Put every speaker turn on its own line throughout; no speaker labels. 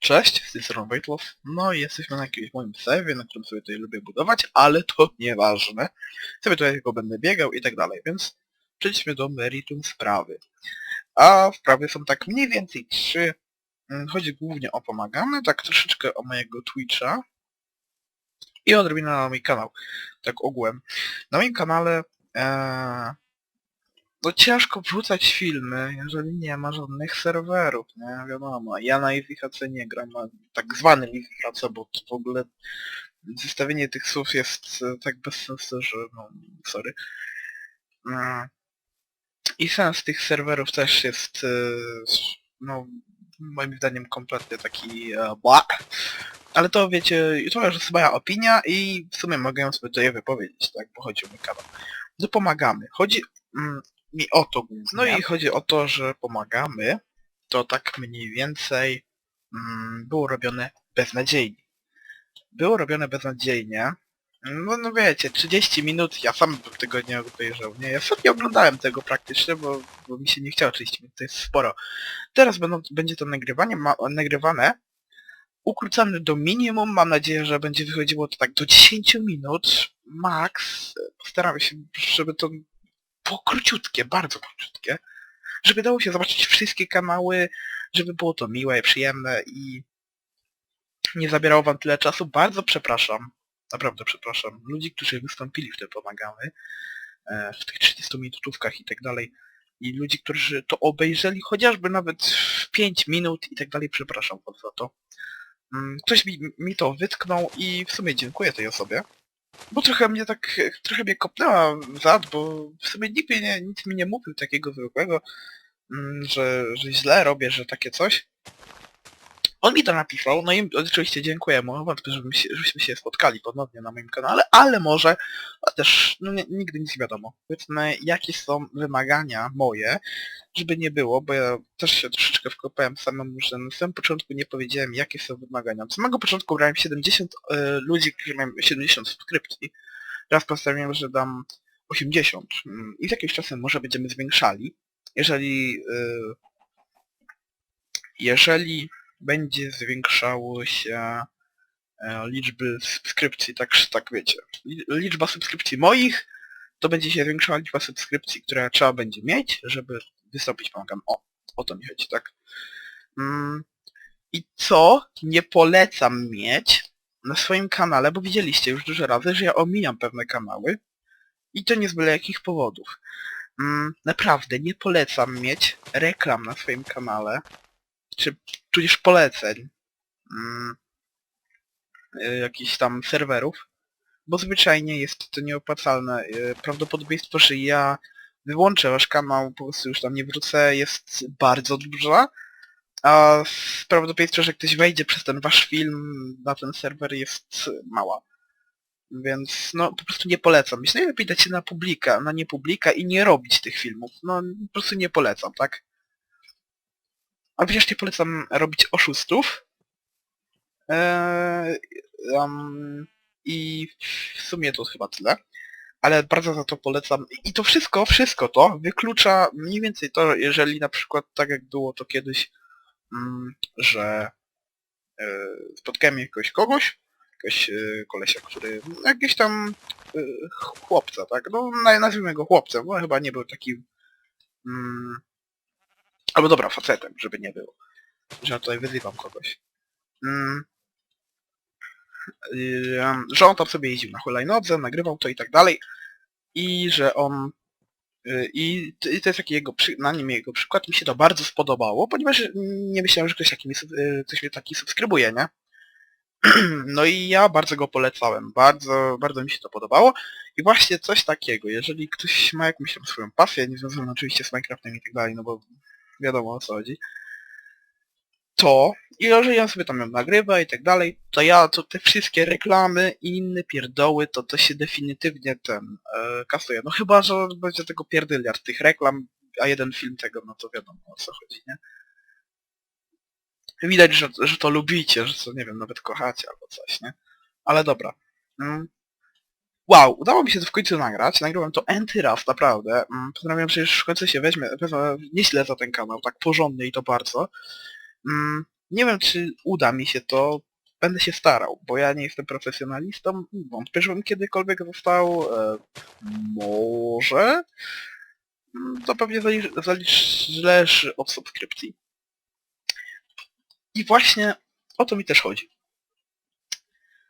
Cześć, z tej strony. No i jesteśmy na jakimś moim serwie, na którym sobie tutaj lubię budować, ale to nieważne. Sobie tutaj tylko będę biegał i tak dalej, więc przejdźmy do meritum sprawy. A sprawy są tak mniej więcej trzy. Mm, Chodzi głównie o pomagamy, tak troszeczkę o mojego Twitcha i odrobinę na mój kanał, tak ogółem. Na moim kanale e, no ciężko wrzucać filmy, jeżeli nie ma żadnych serwerów, nie wiadomo. Ja na EasyHC nie gram, na tak zwanym EasyHC, bo to w ogóle zestawienie tych słów jest e, tak bez sensu, że no, sorry. Mm. I sens tych serwerów też jest, e, no, moim zdaniem kompletnie taki e, bła. Ale to wiecie, to już jest moja opinia i w sumie mogę ją sobie tutaj wypowiedzieć, tak, bo chodzi o mój kanał. No pomagamy. Chodzi mm, mi o to głównie. No i chodzi o to, że pomagamy, to tak mniej więcej mm, było robione beznadziejnie. Było robione beznadziejnie. No, no wiecie, 30 minut, ja sam bym tego nie obejrzał, nie? Ja sam nie oglądałem tego praktycznie, bo, bo mi się nie chciało 30 minut, to jest sporo. Teraz będą, będzie to nagrywanie, ma, nagrywane, ukrócone do minimum, mam nadzieję, że będzie wychodziło to tak do 10 minut, max. Staramy się, żeby to było króciutkie, bardzo króciutkie, żeby dało się zobaczyć wszystkie kanały, żeby było to miłe, przyjemne i nie zabierało wam tyle czasu. Bardzo przepraszam, naprawdę przepraszam, ludzi, którzy wystąpili w tym pomagamy, e, w tych 30 minutówkach i tak dalej, i ludzi, którzy to obejrzeli chociażby nawet w 5 minut i tak dalej, przepraszam za to. Mm, Ktoś mi, mi to wytknął i w sumie dziękuję tej osobie. Bo trochę mnie tak, trochę mnie kopnęła w bo w sumie nikt nie, nic mi nie mówił takiego zwykłego, mm, że, że źle robię, że takie coś. On mi to napisał, no i oczywiście dziękuję mu, wątpię, żebym się, żebyśmy się spotkali ponownie na moim kanale, ale może, a też no, nie, nigdy nic nie wiadomo. Powiedzmy, jakie są wymagania moje, żeby nie było, bo ja też się troszeczkę wkopałem samemu, że na samym początku nie powiedziałem, jakie są wymagania. Od samego początku brałem 70 e, ludzi, którzy mają 70 subskrypcji. Teraz postanowiłem, że dam 80 mm, i z jakimś czasem może będziemy zwiększali. Jeżeli e, jeżeli będzie zwiększało się e, liczby subskrypcji, tak, tak wiecie. Li- Liczba subskrypcji moich, to będzie się zwiększała liczba subskrypcji, które trzeba będzie mieć, żeby wystąpić pomagam. O, o to mi chodzi, tak? Mm, I co nie polecam mieć na swoim kanale, bo widzieliście już dużo razy, że ja omijam pewne kanały i to nie z byle jakich powodów. Mm, naprawdę nie polecam mieć reklam na swoim kanale, czy tudzież poleceń mm, y, jakichś tam serwerów, bo zwyczajnie jest to nieopłacalne. Y, Prawdopodobieństwo, że ja wyłączę wasz kanał, po prostu już tam nie wrócę, jest bardzo duża, a prawdopodobieństwo, że ktoś wejdzie przez ten wasz film na ten serwer jest mała. Więc no po prostu nie polecam. Jest najlepiej dać się na publika, na niepublika i nie robić tych filmów. No po prostu nie polecam, tak? A przecież nie polecam robić oszustów. Eee, um, I w sumie to chyba tyle. Ale bardzo za to polecam. I to wszystko, wszystko to wyklucza mniej więcej to, jeżeli na przykład tak jak było to kiedyś, mm, że e, spotkałem jakiegoś kogoś, jakiegoś e, kolesia, który, jakiś tam e, chłopca, tak? No na- nazwijmy go chłopcem, bo chyba nie był taki mm, Albo dobra, facetem, żeby nie było. Że ja tutaj wyzywam kogoś. Mm. Yy, że on tam sobie jeździł na hulajnodze, nagrywał to i tak dalej. I że on... yy, I to jest taki jego, przy- na nim jego przykład. Mi się to bardzo spodobało, ponieważ nie myślałem, że ktoś, taki ktoś mnie taki subskrybuje, nie? No i ja bardzo go polecałem, bardzo, bardzo mi się to podobało. I właśnie coś takiego, jeżeli ktoś ma jakąś tam swoją pasję, nie związaną oczywiście z Minecraftem i tak dalej, no bo wiadomo o co chodzi, to i jeżeli on sobie tam ją nagrywa i tak dalej, to ja to te wszystkie reklamy i inne pierdoły, to to się definitywnie ten e, kasuje. No chyba, że będzie tego pierdyliard tych reklam, a jeden film tego, no to wiadomo o co chodzi, nie? Widać, że, że to lubicie, że to, nie wiem, nawet kochacie albo coś, nie? Ale dobra. Mm. Wow, udało mi się to w końcu nagrać. Nagrałem to enty raz, naprawdę. Mm, że już w końcu się weźmie, wezmę, nie śledzę ten kanał, tak porządnie i to bardzo. Mm, Nie wiem, czy uda mi się to, będę się starał, bo ja nie jestem profesjonalistą, wątpię, żebym kiedykolwiek został, e, może, Mm, to pewnie zależy od subskrypcji. I właśnie o to mi też chodzi.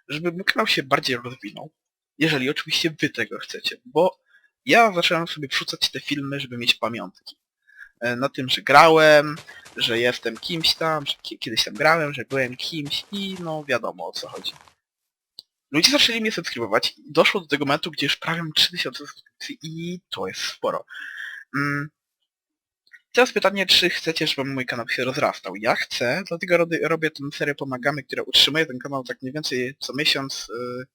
Żeby mój kanał się bardziej rozwinął, jeżeli oczywiście wy tego chcecie, bo ja zacząłem sobie wrzucać te filmy, żeby mieć pamiątki. E, Na tym, że grałem, że jestem kimś tam, że ki- kiedyś tam grałem, że byłem kimś i no wiadomo o co chodzi. Ludzie zaczęli mnie subskrybować i doszło do tego momentu, gdzie już prawie mam 3000 subskrypcji i to jest sporo. Mm. Teraz pytanie, czy chcecie, żeby mój kanał się rozrastał? Ja chcę, dlatego robię, robię tę serię Pomagamy, która utrzymuje ten kanał tak mniej więcej co miesiąc. y,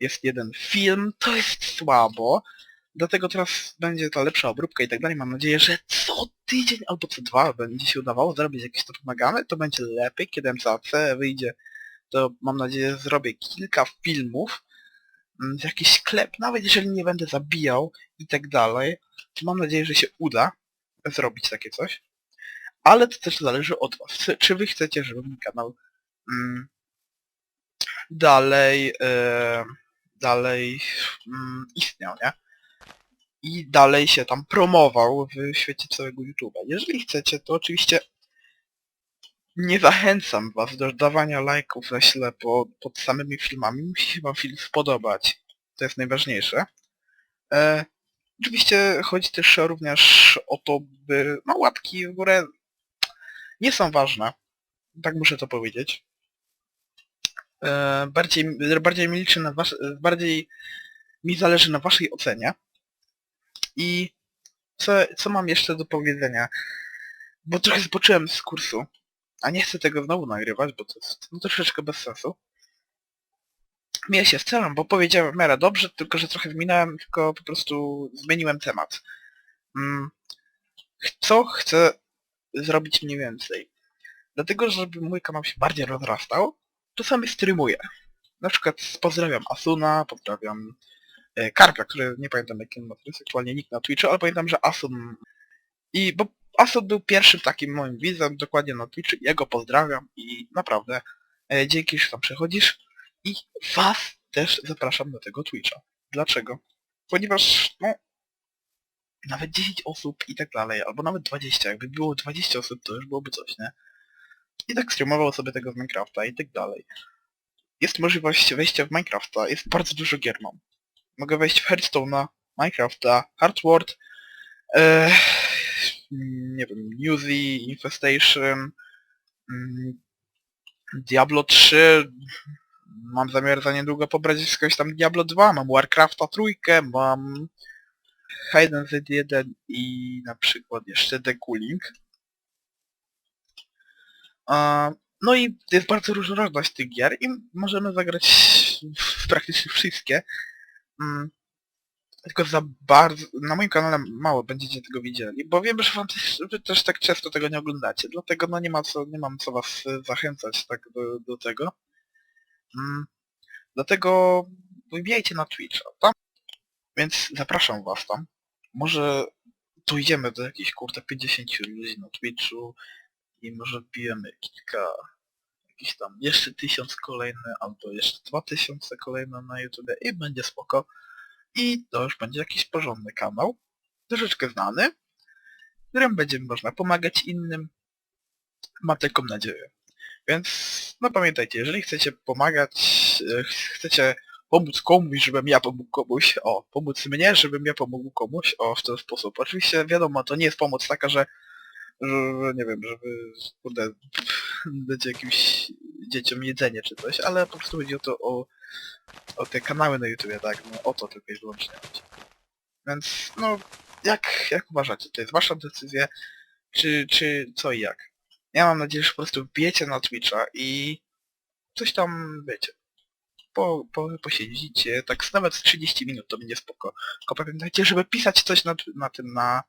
Jest jeden film, to jest słabo. Dlatego teraz będzie ta lepsza obróbka i tak dalej. Mam nadzieję, że co tydzień albo co dwa będzie się udawało zrobić jakieś to Pomagamy. To będzie lepiej, kiedy MCAC wyjdzie. To mam nadzieję zrobię kilka filmów. mm, Jakiś sklep, nawet jeżeli nie będę zabijał i tak dalej. To mam nadzieję, że się uda zrobić takie coś. Ale to też zależy od was. Czy- wy chcecie, żeby mój kanał mm, dalej e, dalej mm, istniał, nie? I dalej się tam promował w świecie całego YouTube'a. Jeżeli chcecie, to oczywiście nie zachęcam was do dawania lajków na ślepo pod samymi filmami. Musi się wam film spodobać. To jest najważniejsze. E, oczywiście chodzi też również o to, by... No łapki w górę nie są ważne. Tak muszę to powiedzieć. E, bardziej, bardziej mi liczy na wasz, bardziej mi zależy na waszej ocenie. I co, co mam jeszcze do powiedzenia? Bo trochę zboczyłem z kursu, a nie chcę tego znowu nagrywać, bo to jest no, troszeczkę bez sensu. Mnie się z celem, bo powiedziałem w miarę dobrze, tylko że trochę wyminąłem, tylko po prostu zmieniłem temat. Mm, co chcę zrobić mniej więcej? Dlatego, żeby mój kanał się bardziej rozrastał, czasami streamuję. Na przykład pozdrawiam Asuna, pozdrawiam e, Karpia, który nie pamiętam jaki on ma teraz aktualnie nick na Twitchu, ale pamiętam, że Asun... I bo Asun był pierwszym takim moim widzem dokładnie na Twitchu, jego pozdrawiam i naprawdę e, dzięki, że tam przechodzisz i was też zapraszam do tego Twitcha. Dlaczego? Ponieważ, no, nawet 10 osób i tak dalej, albo nawet 20, jakby było 20 osób, to już byłoby coś, nie? I tak streamował sobie tego z Minecrafta i tak dalej. Jest możliwość wejścia w Minecrafta, jest bardzo dużo gier mam. Mogę wejść w Hearthstone'a, Minecrafta, Hardword, e, nie wiem, Newsy, Infestation, mm, Diablo 3, mam zamiar za niedługo pobrać skądś tam Diablo 2, mam Warcrafta trójkę, mam Hide and Seek 1 i na przykład jeszcze The Cooling. No i jest bardzo różnorodność tych gier i możemy zagrać w praktycznie wszystkie. Mm, Tylko za bardzo... Na moim kanale mało będziecie tego widzieli, bo wiem, że wam też, wy też tak często tego nie oglądacie, dlatego no nie ma co, nie mam co was e, zachęcać tak do, do tego. Mm, Dlatego wybijajcie na Twitcha, tam. Więc zapraszam was tam. Może dojdziemy do jakichś kurde 50 ludzi na Twitchu i może wbijemy kilka jakiś tam jeszcze tysiąc kolejne albo jeszcze dwa tysiące kolejne na YouTube i będzie spoko. I to już będzie jakiś porządny kanał, troszeczkę znany, którym będzie można pomagać innym. Mam taką nadzieję. Więc no pamiętajcie, jeżeli chcecie pomagać, e, chcecie pomóc komuś, żebym ja pomógł komuś, o, pomóc mnie, żebym ja pomógł komuś, o, w ten sposób. Oczywiście wiadomo, to nie jest pomoc taka, że nie wiem, żeby, kurde, dać jakimś dzieciom jedzenie czy coś, ale po prostu chodzi o to, o, o te kanały na YouTube, tak, no o to tylko i wyłącznie chodzi. Więc, no, jak, jak uważacie, to jest wasza decyzja, czy, czy co i jak? Ja mam nadzieję, że po prostu wbijecie na Twitcha i coś tam, wiecie, po, po, posiedzicie, tak nawet z 30 minut to będzie spoko. Tylko pamiętajcie, żeby pisać coś na, na tym, na,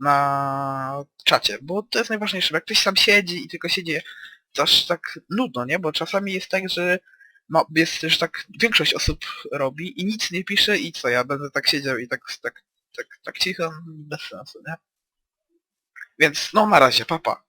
na czacie, bo to jest najważniejsze, jak ktoś sam siedzi i tylko siedzi, to aż tak nudno, nie? Bo czasami jest tak, że no, jest też tak, większość osób robi i nic nie pisze i co, ja będę tak siedział i tak, tak, tak, tak cicho, bez sensu, nie? Więc no na razie, papa.